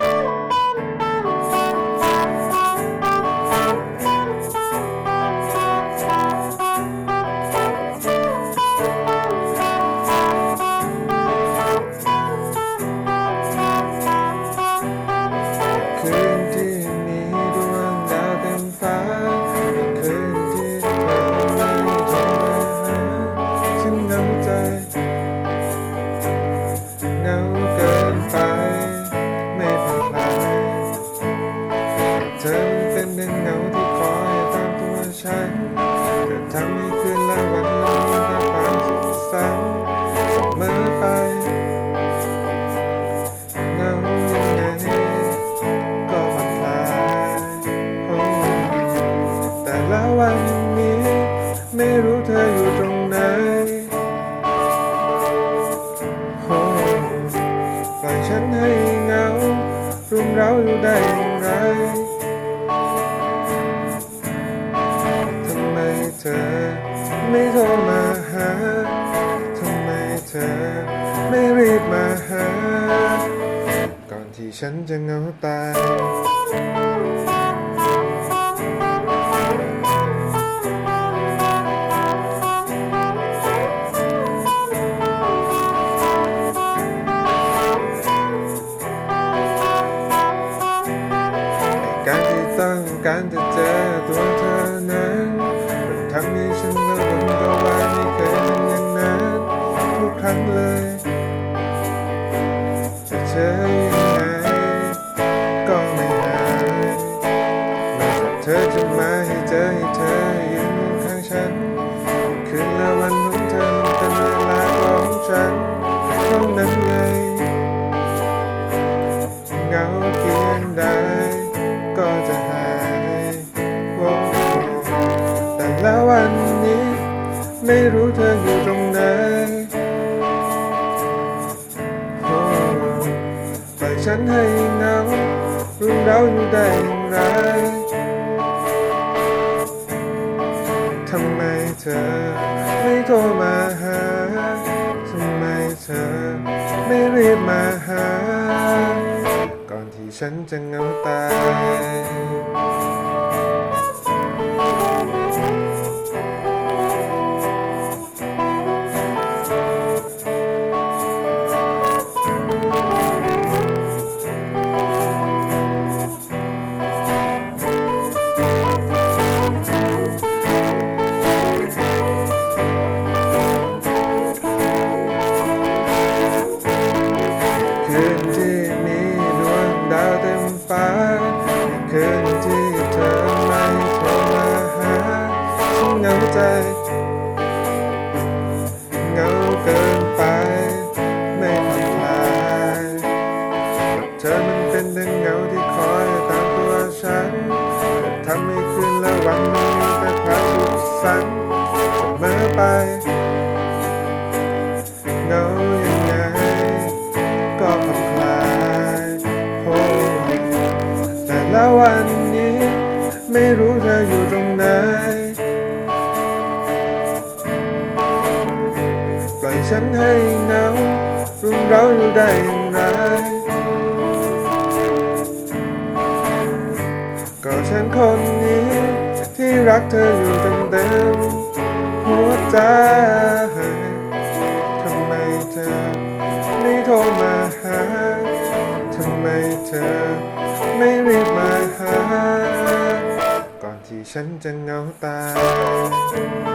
คื ฉันให้เหงารุมเร้าอยู่ได้อย่างไร ทำไมเธอไม่โทรมาหา ทำไมเธอไม่รีบมาหา ก่อนที่ฉันจะเหงาตาย ต้อง แต่ละวันนี้ ไม่รู้เธออยู่ตรงไหนโอ้ปล่อยฉันให้เหงารู้เราอยู่ได้อย่างไรทำไมเธอไม่โทรมาหาทำไมเธอไม่รีบมาหา ก่อนที่ฉันจะเงาตาย คืนที่เธอไม่โทรมาหาฉันเหงาใจเหงาเกินไป ไม่ผ่อนคลายเธอมันเป็นดังเงาที่คอยตามตัวฉันทำให้คืนละวันมันมีแต่ความสุขสันต์เสมอไปเหงายังไงก็ผ่อน วันนี้ ไม่รู้เธออยู่ตรงไหนปล่อยฉันให้เหงารุมเราอยู่ได้อย่างไรก็ฉันคนนี้ ที่รักเธออยู่เต็มเต็มหัวใจทำไมเธอไม่โทรมาหาทำไมเธอ ไม่รีบ ฉันจะเงาตาย